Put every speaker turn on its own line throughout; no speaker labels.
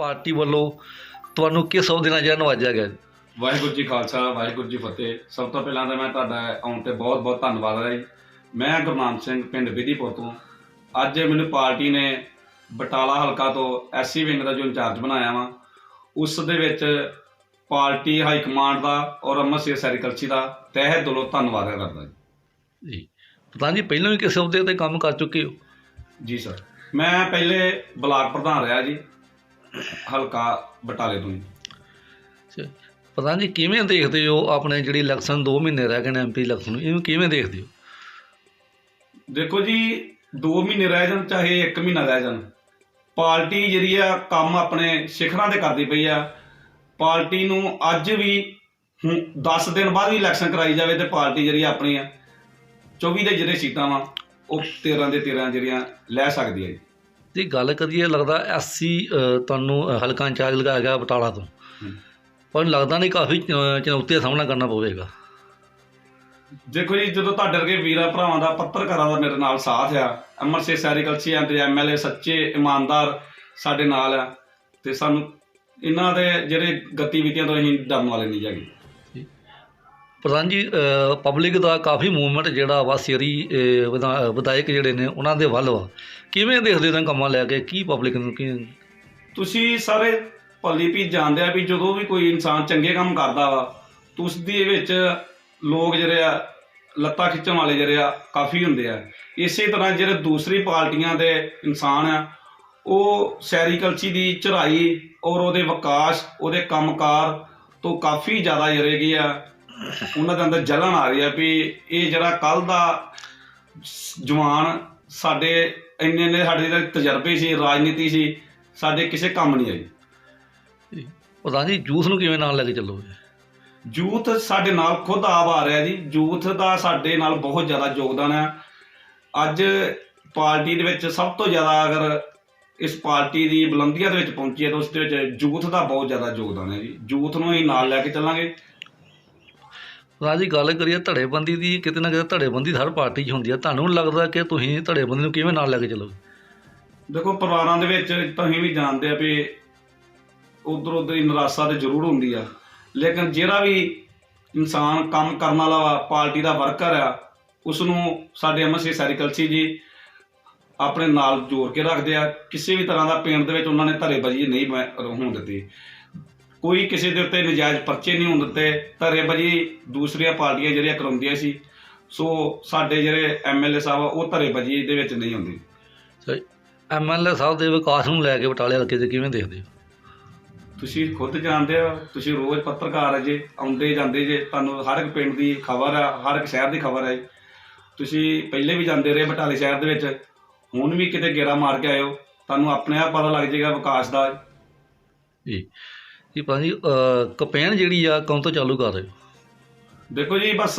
Party ਵੱਲੋਂ ਤੁਹਾਨੂੰ ਕਿਸ ਅਹੁਦੇ ਨਾਲ ਜਿਹੜਾ ਨਵਾਜਿਆ ਗਿਆ?
ਵਾਹਿਗੁਰੂ ਜੀ ਖਾਲਸਾ ਵਾਹਿਗੁਰੂ ਜੀ ਫਤਿਹ। ਸਭ ਤੋਂ ਪਹਿਲਾਂ ਤਾਂ ਮੈਂ ਤੁਹਾਡਾ ਆਉਣ ਤੇ ਬਹੁਤ ਬਹੁਤ ਧੰਨਵਾਦ ਹੈ ਜੀ। ਮੈਂ ਗੁਰਨਾਮ ਸਿੰਘ ਪਿੰਡ ਵਿਧੀਪੁਰ ਤੋਂ। ਅੱਜ ਮੈਨੂੰ ਪਾਰਟੀ ਨੇ ਬਟਾਲਾ ਹਲਕਾ ਤੋਂ ਐਸਸੀ ਵਿੰਗ ਦਾ ਜੋ ਇੰਚਾਰਜ ਬਣਾਇਆ ਵਾ ਉਸ ਦੇ ਵਿੱਚ ਪਾਰਟੀ ਹਾਈ ਕਮਾਂਡ ਦਾ ਔਰ ਅਮਰਸੀਰ ਸੈਰੀਕਲਚੀ ਦਾ ਤਹਿ ਦਿਲੋਂ ਧੰਨਵਾਦ ਕਰਦਾ ਜੀ।
ਜੀ। ਪ੍ਰਧਾਨ ਜੀ ਪਹਿਲਾਂ ਵੀ ਕਿਸ ਅਹੁਦੇ ਤੇ ਕੰਮ ਕਰ ਚੁੱਕੇ ਹੋ?
ਜੀ ਸਰ। ਮੈਂ ਪਹਿਲੇ ਬਲਾਕ ਪ੍ਰਧਾਨ ਰਿਹਾ ਜੀ। ਹਲਕਾ ਬਟਾਲੇ ਤੋਂ ਜੀ।
ਪ੍ਰਧਾਨ ਜੀ। ਕਿਵੇਂ ਦੇਖਦੇ ਹੋ ਆਪਣੇ ਜਿਹੜੀ ਇਲੈਕਸ਼ਨ 2 ਮਹੀਨੇ ਰਹਿ ਗਏ ਨੇ ਐਮਪੀ ਇਲੈਕਸ਼ਨ ਨੂੰ ਇਹਨੂੰ ਕਿਵੇਂ ਦੇਖਦੇ ਹੋ?
ਦੇਖੋ ਜੀ 2 ਮਹੀਨੇ ਰਹਿ ਜਾਣ ਚਾਹੇ 1 ਮਹੀਨਾ ਰਹਿ ਜਾਣ। ਪਾਰਟੀ ਜਿਹੜੀ ਆ ਕੰਮ ਆਪਣੇ ਸਿਖਰਾਂ ਤੇ ਕਰਦੀ ਪਈ ਆ। ਪਾਰਟੀ ਨੂੰ ਅੱਜ ਵੀ ਹੁਣ 10 ਦਿਨ ਬਾਅਦ ਵੀ ਇਲੈਕਸ਼ਨ ਕਰਾਈ ਜਾਵੇ ਤੇ ਪਾਰਟੀ ਜਿਹੜੀ ਆਪਣੀ ਆ 24 ਦੇ ਜਿਹੜੇ ਸੀਟਾਂ ਵਾ ਉਹ 13 ਦੇ 13 ਜਿਹੜੀਆਂ ਲੈ ਸਕਦੀ ਹੈ ਜੀ।
ਜੀ ਗੱਲ ਕਰੀਏ ਲੱਗਦਾ ਐਸਸੀ ਤੁਹਾਨੂੰ ਹਲਕਾ ਇੰਚਾਰਜ ਲਗਾਇਆ ਗਿਆ ਬਟਾਲਾ ਤੋਂ। ਪਰ ਲੱਗਦਾ ਨਹੀਂ ਕਾਫੀ ਚੁਣੌਤੀ ਦਾ ਸਾਹਮਣਾ ਕਰਨਾ ਪਵੇਗਾ।
ਦੇਖੋ ਜੀ ਜਦੋਂ ਤੁਹਾਡੇ ਵਰਗੇ ਵੀਰਾਂ ਭਰਾਵਾਂ ਦਾ ਪੱਤਰਕਾਰਾਂ ਦਾ ਮੇਰੇ ਨਾਲ ਸਾਥ ਆ ਅਮਰਸੇ ਸੈਰੀਕਲਚੀ ਐਂਡ ਐਮਐਲਏ ਸੱਚੇ ਇਮਾਨਦਾਰ ਸਾਡੇ ਨਾਲ ਆ ਤੇ ਸਾਨੂੰ ਇਹਨਾਂ ਦੇ ਜਿਹੜੇ ਗਤੀਵਿਧੀਆਂ ਤੋਂ ਅਸੀਂ ਡਰਨ ਵਾਲੇ ਨਹੀਂ ਹੈਗੇ।
ਪ੍ਰਧਾਨ ਜੀ ਪਬਲਿਕ ਦਾ ਕਾਫੀ ਮੂਵਮੈਂਟ ਜਿਹੜਾ ਵਾ ਸਿਰੀ ਵਿਧਾ- ਵਿਧਾਇਕ ਜਿਹੜੇ ਨੇ, ਉਹਨਾਂ ਦੇ ਵੱਲ ਵਾ। ਕਿਵੇਂ ਦੇਖਦੇ ਹੋ ਕੰਮਾਂ ਲੈ ਕੇ? ਕੀ ਪਬਲਿਕ ਨੂੰ ਕੀ
ਤੁਸੀਂ ਸਾਰੇ ਭਲੀ ਵੀ ਜਾਣਦੇ ਆ ਵੀ ਜਦੋਂ ਵੀ ਕੋਈ ਇਨਸਾਨ ਚੰਗੇ ਕੰਮ ਕਰਦਾ ਵਾ, ਤਾਂ ਉਸ ਦੀ ਵਿੱਚ ਲੋਕ ਜਿਹੜੇ ਆ, ਲੱਤਾਂ ਖਿੱਚਣ ਵਾਲੇ ਜਿਹੜੇ ਆ, ਕਾਫੀ ਹੁੰਦੇ ਆ। ਇਸੇ ਤਰ੍ਹਾਂ ਜਿਹੜੇ ਦੂਸਰੀ ਪਾਰਟੀਆਂ ਦੇ ਇਨਸਾਨ ਆ, ਉਹ ਸੈਰੀਕਲਚੀ ਦੀ ਚੜ੍ਹਾਈ ਔਰ ਉਹਦੇ ਵਿਕਾਸ, ਉਹਦੇ ਕੰਮਕਾਰ ਤੋਂ ਕਾਫੀ ਜ਼ਿਆਦਾ ਜਿਹੜੇ ਕੀ ਆ। ਉਹਨਾਂ ਦੇ ਅੰਦਰ ਜਲਨ ਆ ਰਹੀ ਆ ਵੀ ਇਹ ਜਿਹੜਾ ਕੱਲ ਦਾ ਜਵਾਨ ਸਾਡੇ ਇੰਨੇ ਇੰਨੇ ਸਾਡੇ ਜਿਹੜੇ ਤਜਰਬੇ ਸੀ ਰਾਜਨੀਤੀ ਸੀ ਸਾਡੇ ਕਿਸੇ ਕੰਮ ਨਹੀਂ ਆਈ।
ਪ੍ਰਧਾਨ ਜੀ ਜੂਸ ਨੂੰ ਕਿਵੇਂ ਨਾਲ ਲੈ ਕੇ ਚੱਲੋਗੇ?
ਯੂਥ ਸਾਡੇ ਨਾਲ ਖੁਦ ਆਪ ਆ ਰਿਹਾ ਜੀ। ਯੂਥ ਦਾ ਸਾਡੇ ਨਾਲ ਬਹੁਤ ਜ਼ਿਆਦਾ ਯੋਗਦਾਨ ਹੈ ਅੱਜ ਪਾਰਟੀ ਦੇ ਵਿੱਚ ਸਭ ਤੋਂ ਜ਼ਿਆਦਾ ਅਗਰ ਇਸ ਪਾਰਟੀ ਦੀ ਬੁਲੰਦੀਆਂ ਦੇ ਵਿੱਚ ਪਹੁੰਚੀ ਹੈ ਤਾਂ ਉਸ ਦੇ ਵਿੱਚ ਯੂਥ ਦਾ ਬਹੁਤ ਜ਼ਿਆਦਾ ਯੋਗਦਾਨ ਹੈ ਜੀ। ਯੂਥ ਨੂੰ ਹੀ ਨਾਲ ਲੈ ਕੇ ਚੱਲਾਂਗੇ।
ਪ੍ਰਧਾਨ ਗੱਲ ਕਰੀਏ ਧੜੇਬੰਦੀ ਦੀ, ਕਿਤੇ ਨਾ ਕਿਤੇ ਧੜੇਬੰਦੀ ਹਰ ਪਾਰਟੀ 'ਚ ਹੁੰਦੀ ਹੈ ਤੁਹਾਨੂੰ ਲੱਗਦਾ ਕਿ ਤੁਸੀਂ ਧੜੇਬੰਦੀ ਨੂੰ ਕਿਵੇਂ ਨਾਲ ਲੈ ਕੇ ਚੱਲੋਗੇ?
ਦੇਖੋ, ਪਰਿਵਾਰਾਂ ਦੇ ਵਿੱਚ ਤੁਸੀਂ ਵੀ ਜਾਣਦੇ ਆ ਵੀ ਉਧਰ ਉਧਰ ਹੀ ਨਿਰਾਸ਼ਾ ਤੇ ਜ਼ਰੂਰ ਹੁੰਦੀ ਆ। ਲੇਕਿਨ ਜਿਹੜਾ ਵੀ ਇਨਸਾਨ ਕੰਮ ਕਰਨ ਵਾਲਾ ਵਾ, ਪਾਰਟੀ ਦਾ ਵਰਕਰ ਆ ਉਸ ਨੂੰ ਸਾਡੇ ਐਮਐਸਸੀ ਸੈਰੀਕਲਸੀ ਜੀ ਆਪਣੇ ਨਾਲ ਜੋੜ ਕੇ ਰੱਖਦੇ ਆ। ਕਿਸੇ ਵੀ ਤਰ੍ਹਾਂ ਦਾ ਪਿੰਡ ਦੇ ਵਿੱਚ ਉਹਨਾਂ ਨੇ ਧਰੇਬਾਜ਼ੀ ਨਹੀਂ ਹੋਣ ਦਿੱਤੀ। ਕੋਈ ਕਿਸੇ ਦੇ ਉੱਤੇ ਨਜਾਇਜ਼ ਪਰਚੇ ਨਹੀਂ ਹੋਣ ਦਿੱਤੇ ਧਰੇਬਾਜ਼ੀ ਦੂਸਰੀਆਂ ਪਾਰਟੀਆਂ ਜਿਹੜੀਆਂ ਕਰਾਉਂਦੀਆਂ ਸੀ ਸੋ ਸਾਡੇ ਜਿਹੜੇ ਐਮਐਲਏ ਸਾਹਿਬ ਆ ਉਹ ਧਰੇਬਾਜ਼ੀ ਦੇ ਵਿੱਚ ਨਹੀਂ ਹੁੰਦੇ
ਐਮਐਲਏ ਸਾਹਿਬ ਦੇ ਵਿਕਾਸ ਨੂੰ ਲੈ ਕੇ ਬਟਾਲੇ ਹਲਕੇ 'ਚ ਕਿਵੇਂ ਦੇਖਦੇ ਹੋ?
ਤੁਸੀਂ ਖੁਦ ਜਾਣਦੇ ਹੋ ਤੁਸੀਂ ਰੋਜ਼ ਪੱਤਰਕਾਰ ਜੇ ਆਉਂਦੇ ਜਾਂਦੇ ਜੇ ਤੁਹਾਨੂੰ ਹਰ ਇੱਕ ਪਿੰਡ ਦੀ ਖਬਰ ਆ ਹਰ ਇੱਕ ਸ਼ਹਿਰ ਦੀ ਖਬਰ ਹੈ ਤੁਸੀਂ ਪਹਿਲੇ ਵੀ ਜਾਂਦੇ ਰਹੇ ਬਟਾਲੇ ਸ਼ਹਿਰ ਦੇ ਵਿੱਚ ਹੁਣ ਵੀ ਕਿਤੇ ਗੇੜਾ ਮਾਰ ਕੇ ਆਇਓ ਤੁਹਾਨੂੰ ਆਪਣੇ ਆਪ ਪਤਾ ਲੱਗ ਜਾਏਗਾ ਵਿਕਾਸ ਦਾ।
ਜੀ। ਜੀ ਪ੍ਰਧਾਨ ਜੀ ਕਪੈਨ ਜਿਹੜੀ ਆ ਕੌਣ ਤੋਂ ਚਾਲੂ ਕਰ ਰਹੇ? ਹੋ
ਦੇਖੋ ਜੀ, ਬਸ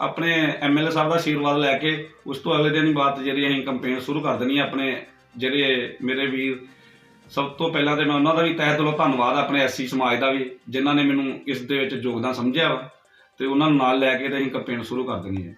ਆਪਣੇ ਐਮਐਲਏ ਸਾਹਿਬ ਦਾ ਆਸ਼ੀਰਵਾਦ ਲੈ ਕੇ ਉਸ ਤੋਂ ਅਗਲੇ ਦਿਨ ਹੀ ਬਾਅਦ ਜਿਹੜੀ ਅਸੀਂ ਕੰਪੇਨ ਸ਼ੁਰੂ ਕਰ ਦੇਣੀ ਹੈ ਆਪਣੇ ਜਿਹੜੇ ਮੇਰੇ ਵੀਰ, ਸਭ ਤੋਂ ਪਹਿਲਾਂ ਤੇ ਮੈਂ ਉਹਨਾਂ ਦਾ ਵੀ ਤਹਿ ਦਿਲੋਂ ਧੰਨਵਾਦ, ਆਪਣੇ ਐਸਸੀ ਸਮਾਜ ਦਾ ਵੀ, ਜਿਨ੍ਹਾਂ ਨੇ ਮੈਨੂੰ ਇਸ ਦੇ ਵਿੱਚ ਯੋਗਦਾਨ ਸਮਝਿਆ ਵਾ, ਤੇ ਉਹਨਾਂ ਨੂੰ ਨਾਲ ਲੈ ਕੇ ਤੇ ਅਸੀਂ ਕੰਪੇਨ ਸ਼ੁਰੂ ਕਰ ਦੇਣੀ ਹੈ